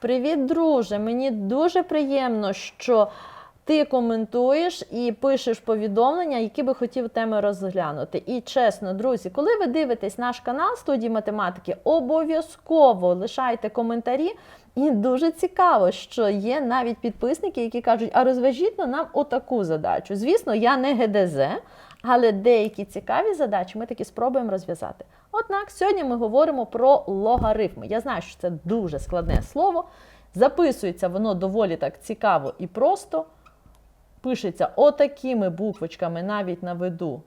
Привіт, друже! Мені дуже приємно, що ти коментуєш і пишеш повідомлення, які би хотів теми розглянути. І чесно, друзі, коли ви дивитесь наш канал студії математики, обов'язково лишайте коментарі. І дуже цікаво, що є навіть підписники, які кажуть, а розв'яжіть на нам отаку задачу. Звісно, я не ГДЗ, але деякі цікаві задачі ми таки спробуємо розв'язати. Однак сьогодні ми говоримо про логарифми. Я знаю, що це дуже складне слово. Записується воно доволі так цікаво і просто. Пишеться отакими буквочками, навіть наведу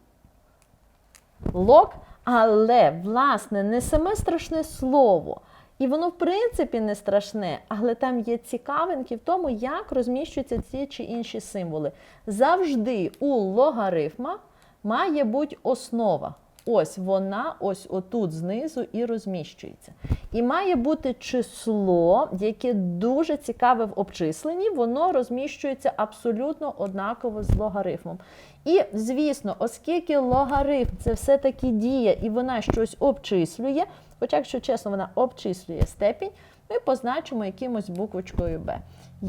лог, але, власне, не саме страшне слово. І воно, в принципі, не страшне, але там є цікавинки в тому, як розміщуються ці чи інші символи. Завжди у логарифма має бути основа. Ось вона, ось отут знизу і розміщується. І має бути число, яке дуже цікаве в обчисленні, воно розміщується абсолютно однаково з логарифмом. І, звісно, оскільки логарифм це все-таки дія і вона щось обчислює, хоча, якщо чесно, вона обчислює степінь, ми позначимо якимось буквочкою b.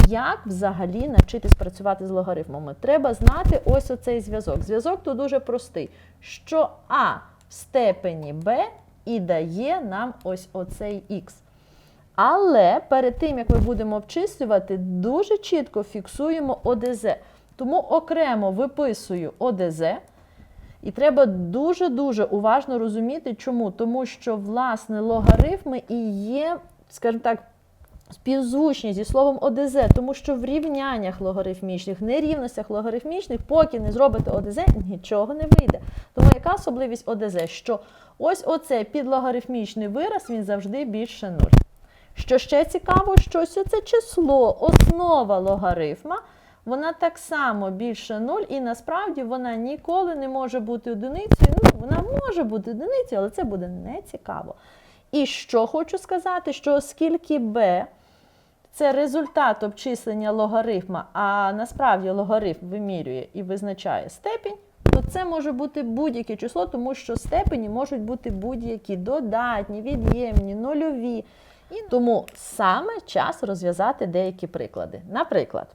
Як взагалі навчитись працювати з логарифмами? Треба знати ось оцей зв'язок. Зв'язок тут дуже простий, що А в степені b і дає нам ось оцей х. Але перед тим, як ми будемо обчислювати, дуже чітко фіксуємо ОДЗ. Тому окремо виписую ОДЗ. І треба дуже-дуже уважно розуміти, чому. Тому що, власне, логарифми і є, скажімо так, співзвучні зі словом ОДЗ, тому що в рівняннях логарифмічних, нерівностях логарифмічних, поки не зробите ОДЗ, нічого не вийде. Тому яка особливість ОДЗ? Що ось оцей підлогарифмічний вираз, він завжди більше нуль. Що ще цікаво, що ось це число, основа логарифма, вона так само більше 0, і насправді вона ніколи не може бути одиницею. Ну, вона може бути одиницею, але це буде не цікаво. І що хочу сказати, що оскільки b це результат обчислення логарифма, а насправді логарифм вимірює і визначає степінь, то це може бути будь-яке число, тому що степені можуть бути будь-які додатні, від'ємні, нульові. І тому саме час розв'язати деякі приклади. Наприклад,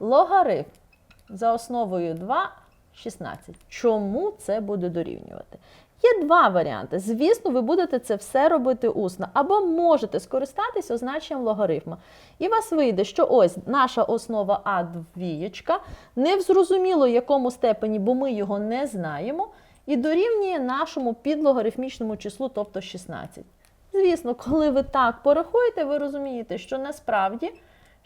логарифм за основою 2 16. Чому це буде дорівнювати? Є два варіанти. Звісно, ви будете це все робити усно, або можете скористатись означенням логарифма. І вас вийде, що ось наша основа А двієчка, не в зрозуміло якому степені, бо ми його не знаємо, і дорівнює нашому підлогарифмічному числу, тобто 16. Звісно, коли ви так порахуєте, ви розумієте, що насправді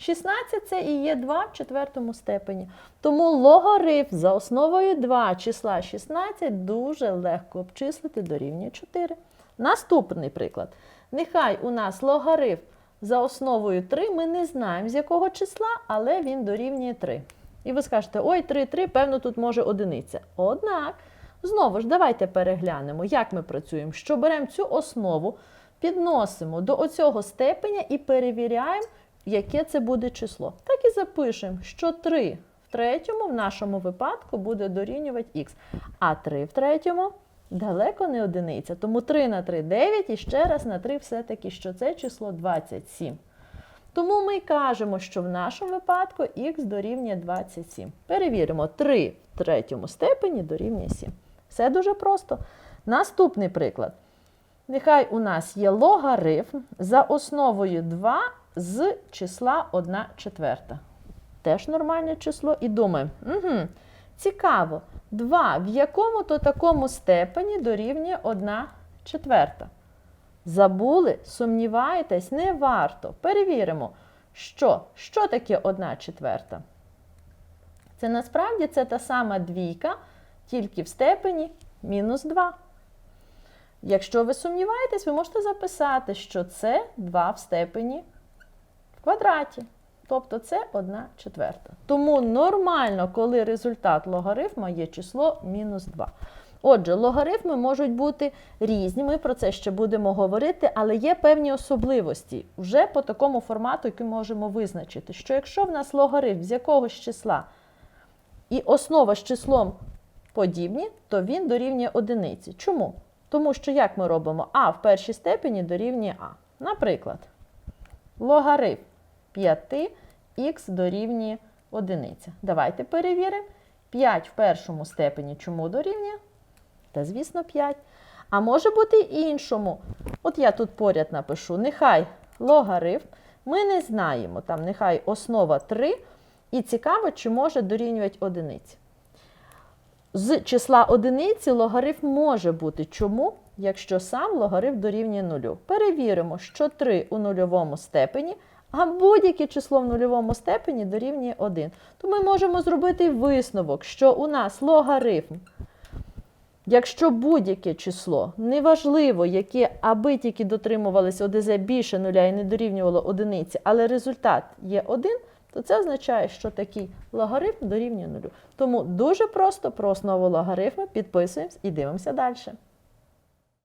16 це і є 2 в четвертому степені. Тому логарифм за основою 2 числа 16 дуже легко обчислити дорівнює 4. Наступний приклад. Нехай у нас логарифм за основою 3, ми не знаємо з якого числа, але він дорівнює 3. І ви скажете, ой, 3, 3, певно, тут може одиниця. Однак, знову ж, давайте переглянемо, як ми працюємо. Що беремо цю основу, підносимо до оцього степеня і перевіряємо, яке це буде число. Так і запишемо, що 3 в третьому в нашому випадку буде дорівнювати х, а 3 в третьому далеко не одиниця. Тому 3 на 3 9 і ще раз на 3 все-таки, що це число 27. Тому ми кажемо, що в нашому випадку х дорівнює 27. Перевіримо, 3 в третьому степені дорівнює 7. Все дуже просто. Наступний приклад. Нехай у нас є логарифм за основою 2 з числа 1 четверта. Теж нормальне число. І думаємо, угу, цікаво, 2 в якому то такому степені дорівнює 1 четверта. Забули, сумніваєтесь, не варто. Перевіримо, що, що таке 1 четверта. Це насправді це та сама двійка, тільки в степені мінус 2. Якщо ви сумніваєтесь, ви можете записати, що це 2 в степені квадраті. Тобто це 1 четверта. Тому нормально, коли результат логарифма є число мінус 2. Отже, логарифми можуть бути різні, ми про це ще будемо говорити, але є певні особливості вже по такому формату, який можемо визначити, що якщо в нас логарифм з якогось числа і основа з числом подібні, то він дорівнює одиниці. Чому? Тому що як ми робимо А в першій степені дорівнює А. Наприклад, Логарифм 5х дорівнює 1. Давайте перевіримо. 5 в першому степені чому дорівнює? Та, звісно, 5. А може бути іншому. От я тут поряд напишу: нехай логарифм. Ми не знаємо, там нехай основа 3. І цікаво, чи може дорівнювати одиниці. З числа одиниці логарифм може бути. Чому? Якщо сам логарифм дорівнює нулю. Перевіримо, що 3 у нульовому степені, а будь-яке число в нульовому степені дорівнює 1. То ми можемо зробити висновок, що у нас логарифм Якщо будь-яке число, неважливо, яке, аби тільки дотримувалися ОДЗ більше нуля і не дорівнювало одиниці, але результат є 1, то це означає, що такий логарифм дорівнює нулю. Тому дуже просто про основу логарифму підписуємось і дивимося далі.